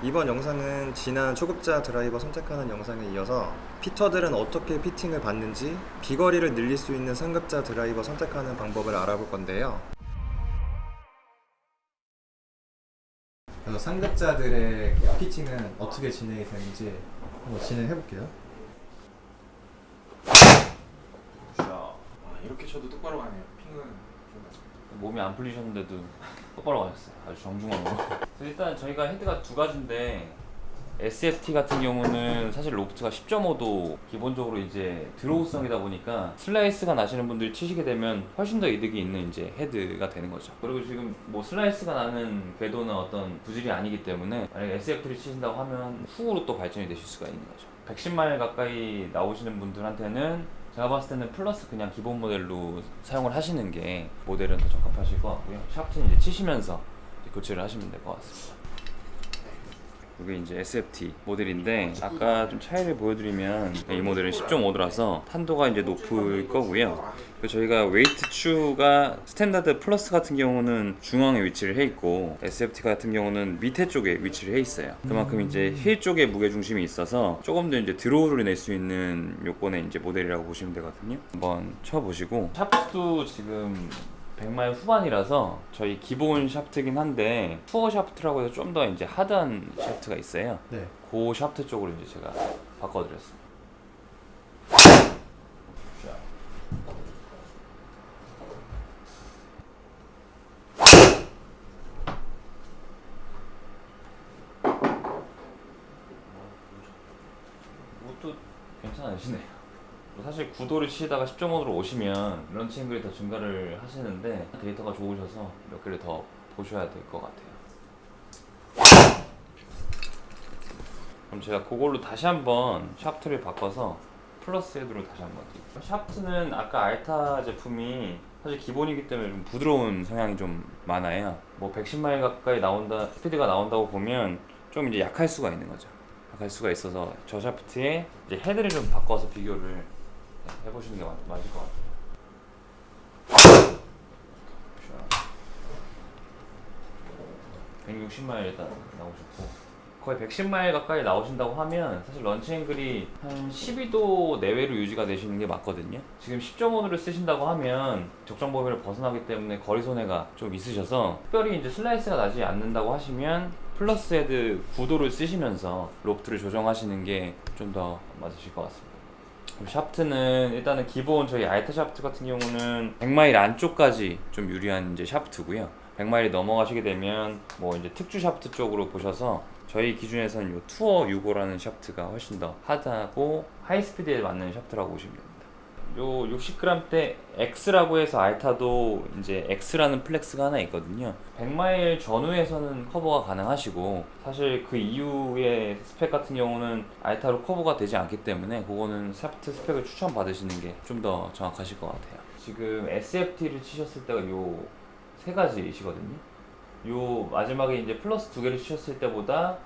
이번 영상은 지난 초급자 드라이버 선택하는 영상에 이어서 피터들은 어떻게 피팅을 받는지 비거리를 늘릴 수 있는 상급자 드라이버 선택하는 방법을 알아볼 건데요. 그래서 상급자들의 피팅은 어떻게 진행이 되는지 한번 진행해 볼게요. 아, 이렇게 쳐도 똑바로 가네요. 핑은 좀 몸이 안 풀리셨는데도 똑바로 가셨어요. 아주. 그래서 일단 저희가 헤드가 두 가지인데 SFT 같은 경우는 사실 로프트가 10.5도 기본적으로 이제 드로우성이다 보니까 슬라이스가 나시는 분들이 치시게 되면 훨씬 더 이득이 있는 이제 헤드가 되는 거죠. 그리고 지금 뭐 슬라이스가 나는 궤도는 어떤 구질이 아니기 때문에 만약에 SFT를 치신다고 하면 훅으로 또 발전이 되실 수가 있는 거죠. 110마일 가까이 나오시는 분들한테는 제가 봤을 때는 플러스 그냥 기본 모델로 사용을 하시는 게 모델은 더 적합하실 것 같고요. 샤프트는 이제 치시면서 이제 교체를 하시면 될 것 같습니다. 이게 이제 SFT 모델인데 아까 좀 차이를 보여드리면 이 모델은 10.5도라서 탄도가 이제 높을 거고요. 저희가 웨이트 추가 스탠다드 플러스 같은 경우는 중앙에 위치를 해 있고 SFT 같은 경우는 밑에 쪽에 위치를 해 있어요. 그만큼 이제 힐 쪽에 무게 중심이 있어서 조금 더 이제 드로우를 낼 수 있는 요건의 이제 모델이라고 보시면 되거든요. 한번 쳐보시고 샤프트도 지금 100마일 후반이라서 저희 기본 샤프트긴 한데 투어 샤프트라고 해서 좀 더 이제 하드한 샤프트가 있어요. 네. 그 샤프트 쪽으로 이제 제가 바꿔드렸어요. 뭐또 괜찮으시네요. 뭐 사실 9도를 치다가 10.5도로 오시면 런치 앵글이 더 증가를 하시는데 데이터가 좋으셔서 몇 개를 더 보셔야 될 것 같아요. 그럼 제가 그걸로 다시 한번 샤프트를 바꿔서 플러스 헤드로 다시 한번 드릴게요. 샤프트는 아까 알타 제품이 사실 기본이기 때문에 좀 부드러운 성향이 좀 많아요. 뭐 110마일 가까이 나온다 스피드가 나온다고 보면 좀 이제 약할 수가 있는 거죠. 약할 수가 있어서 저 샤프트에 이제 헤드를 좀 바꿔서 비교를 네, 해보시는 게 맞, 맞을 것 같아요. 160마일 일단 나오셨고 거의 110마일 가까이 나오신다고 하면 사실 런치 앵글이 한 12도 내외로 유지가 되시는 게 맞거든요. 지금 10.5를 쓰신다고 하면 적정 범위를 벗어나기 때문에 거리 손해가 좀 있으셔서 특별히 이제 슬라이스가 나지 않는다고 하시면 플러스 헤드 9도를 쓰시면서 로프트를 조정하시는 게 좀 더 맞으실 것 같습니다. 샤프트는 일단은 기본 저희 알타 샤프트 같은 경우는 100마일 안쪽까지 좀 유리한 이제 샤프트고요. 100마일이 넘어가시게 되면 뭐 이제 특주 샤프트 쪽으로 보셔서 저희 기준에서는 요 투어 6호라는 샤프트가 훨씬 더 하드하고 하이 스피드에 맞는 샤프트라고 보시면 됩니다. 요 60g대 X라고 해서 알타도 이제 X라는 플렉스가 하나 있거든요. 100마일 전후에서는 커버가 가능하시고 사실 그 이후의 스펙 같은 경우는 알타로 커버가 되지 않기 때문에 그거는 샤프트 스펙을 추천 받으시는 게 좀 더 정확하실 것 같아요. 지금 SFT를 치셨을 때가 요 세 가지이시거든요. 요 마지막에 이제 플러스 두 개를 치셨을 때보다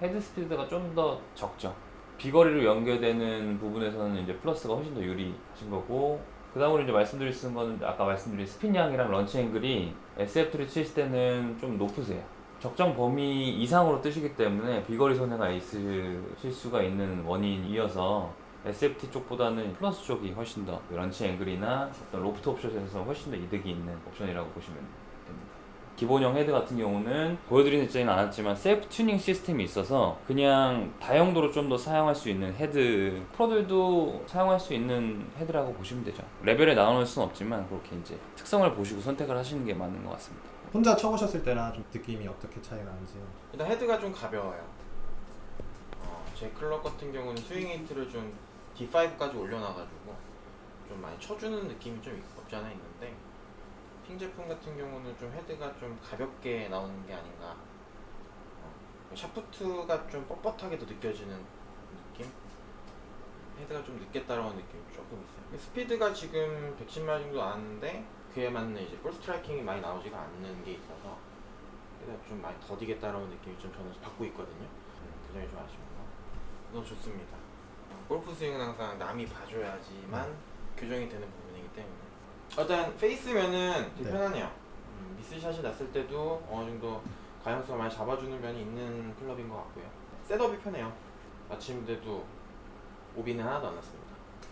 헤드 스피드가 좀 더 적죠. 비거리로 연결되는 부분에서는 이제 플러스가 훨씬 더 유리하신 거고 그 다음으로 이제 말씀드릴 수 있는 거는 아까 말씀드린 스핀 양이랑 런치 앵글이 SFT를 치실 때는 좀 높으세요. 적정 범위 이상으로 뜨시기 때문에 비거리 손해가 있으실 수가 있는 원인이어서 SFT 쪽보다는 플러스 쪽이 훨씬 더 런치 앵글이나 어떤 로프트 옵션에서 훨씬 더 이득이 있는 옵션이라고 보시면 됩니다. 기본형 헤드 같은 경우는 보여드리지는 않았지만 셀프 튜닝 시스템이 있어서 그냥 다용도로 좀 더 사용할 수 있는 헤드 프로들도 사용할 수 있는 헤드라고 보시면 되죠 레벨을 나눠낼 수는 없지만 그렇게 이제 특성을 보시고 선택을 하시는 게 맞는 것 같습니다 혼자 쳐보셨을 때나 좀 느낌이 어떻게 차이가 나는지. 일단 헤드가 좀 가벼워요. 어, 제 클럽 같은 경우는 스윙 헤이트를 좀 D5까지 올려놔가지고 좀 많이 쳐주는 느낌이 좀 있- 없지 않아 있는데 핑 제품 같은 경우는 좀 헤드가 좀 가볍게 나오는 게 아닌가. 어, 샤프트가 좀 뻣뻣하게 더 느껴지는 느낌? 헤드가 좀 늦게 따라오는 느낌이 조금 있어요. 스피드가 지금 110마일 정도 나왔는데 그에 맞는 이제 볼 스트라이킹이 많이 나오지가 않는 게 있어서 헤드가 좀 많이 더디게 따라오는 느낌이 좀 저는 받고 있거든요. 음, 그 점이 좀 거. 너무 좋습니다. 어, 골프 스윙은 항상 남이 봐줘야지만 교정이 되는 부분이기 때문에 일단 페이스면은 되게 네. 편하네요. 음, 미스샷이 났을 때도 어느 정도 가용성을 많이 잡아주는 면이 있는 클럽인 것 같고요. 셋업이 편해요. 마침대도 오비는 하나도 안 났습니다.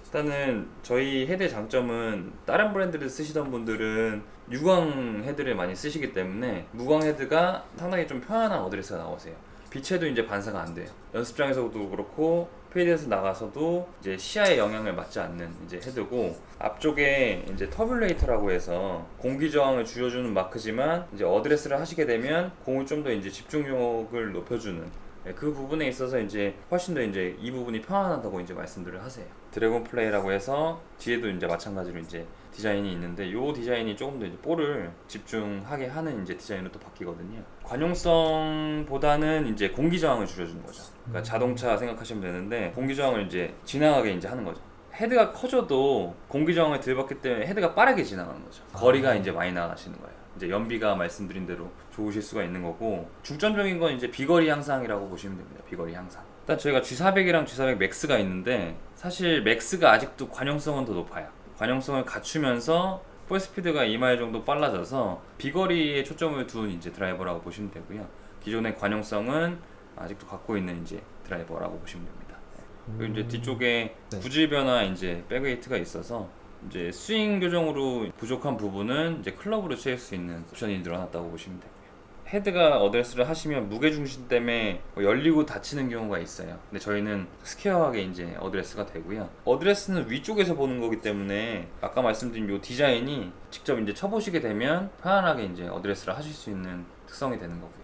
일단은 저희 헤드의 장점은 다른 브랜드를 쓰시던 분들은 유광 헤드를 많이 쓰시기 때문에 무광 헤드가 상당히 좀 편안한 어드레스가 나오세요. 빛에도 이제 반사가 안 돼요. 연습장에서도 그렇고 페이드에서 나가서도 이제 시야에 영향을 받지 않는 이제 헤드고 앞쪽에 이제 터뷸레이터라고 해서 공기 저항을 줄여주는 마크지만 이제 어드레스를 하시게 되면 공을 좀 더 이제 집중력을 높여주는 네, 그 부분에 있어서 이제 훨씬 더 이제 이 부분이 편안하다고 이제 말씀들을 하세요. 드래곤 플레이라고 해서 뒤에도 이제 마찬가지로 이제 디자인이 있는데 이 디자인이 조금 더 이제 볼을 집중하게 하는 이제 디자인으로 또 바뀌거든요. 관용성보다는 이제 공기 저항을 줄여주는 거죠. 그러니까 자동차 생각하시면 되는데 공기 저항을 이제 지나가게 이제 하는 거죠. 헤드가 커져도 공기 저항을 덜 받기 때문에 헤드가 빠르게 지나가는 거죠. 거리가 이제 많이 나가시는 거예요. 이제 연비가 말씀드린 대로 좋으실 수가 있는 거고 중점적인 건 이제 비거리 향상이라고 보시면 됩니다. 비거리 향상. 일단 저희가 G400이랑 G400 맥스가 있는데 사실 맥스가 아직도 관용성은 더 높아요. 관용성을 갖추면서 볼 스피드가 2마일 정도 빨라져서 비거리에 초점을 둔 이제 드라이버라고 보시면 되고요. 기존의 관용성은 아직도 갖고 있는 이제 드라이버라고 보시면 됩니다. 그리고 이제 뒤쪽에 네. 구질 변화 이제 백웨이트가 있어서 이제 스윙 교정으로 부족한 부분은 이제 클럽으로 채울 수 있는 옵션이 늘어났다고 보시면 되고요. 헤드가 어드레스를 하시면 무게 중심 때문에 뭐 열리고 닫히는 경우가 있어요. 근데 저희는 스퀘어하게 이제 어드레스가 되고요. 어드레스는 위쪽에서 보는 거기 때문에 아까 말씀드린 요 디자인이 직접 이제 쳐보시게 되면 편안하게 이제 어드레스를 하실 수 있는 특성이 되는 거고요.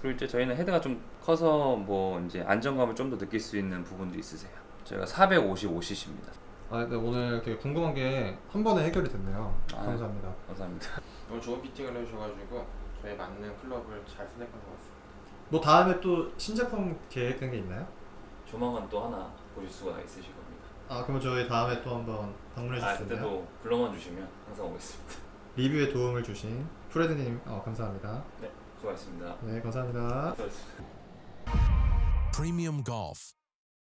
그리고 이제 저희는 헤드가 좀 커서 뭐 이제 안정감을 좀 더 느낄 수 있는 부분도 있으세요. 저희가 455cc입니다. 아, 근데 오늘 되게 궁금한 게 한 번에 해결이 됐네요. 아. 감사합니다. 감사합니다. 오늘 좋은 피팅을 해주셔가지고 저에 맞는 클럽을 잘 선택한 것 같습니다. 뭐 다음에 또 신제품 계획된 게 있나요? 조만간 또 하나 보실 수가 있으실 겁니다. 아, 그러면 저희 다음에 또 한번 방문해 아 주실 텐데요. 그때도 불러만 주시면 항상 오겠습니다. 리뷰에 도움을 주신 프레드님 어, 감사합니다. 네, 수고하셨습니다. 네, 감사합니다. 수고하셨습니다. Premium Golf,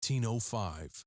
Tino 5.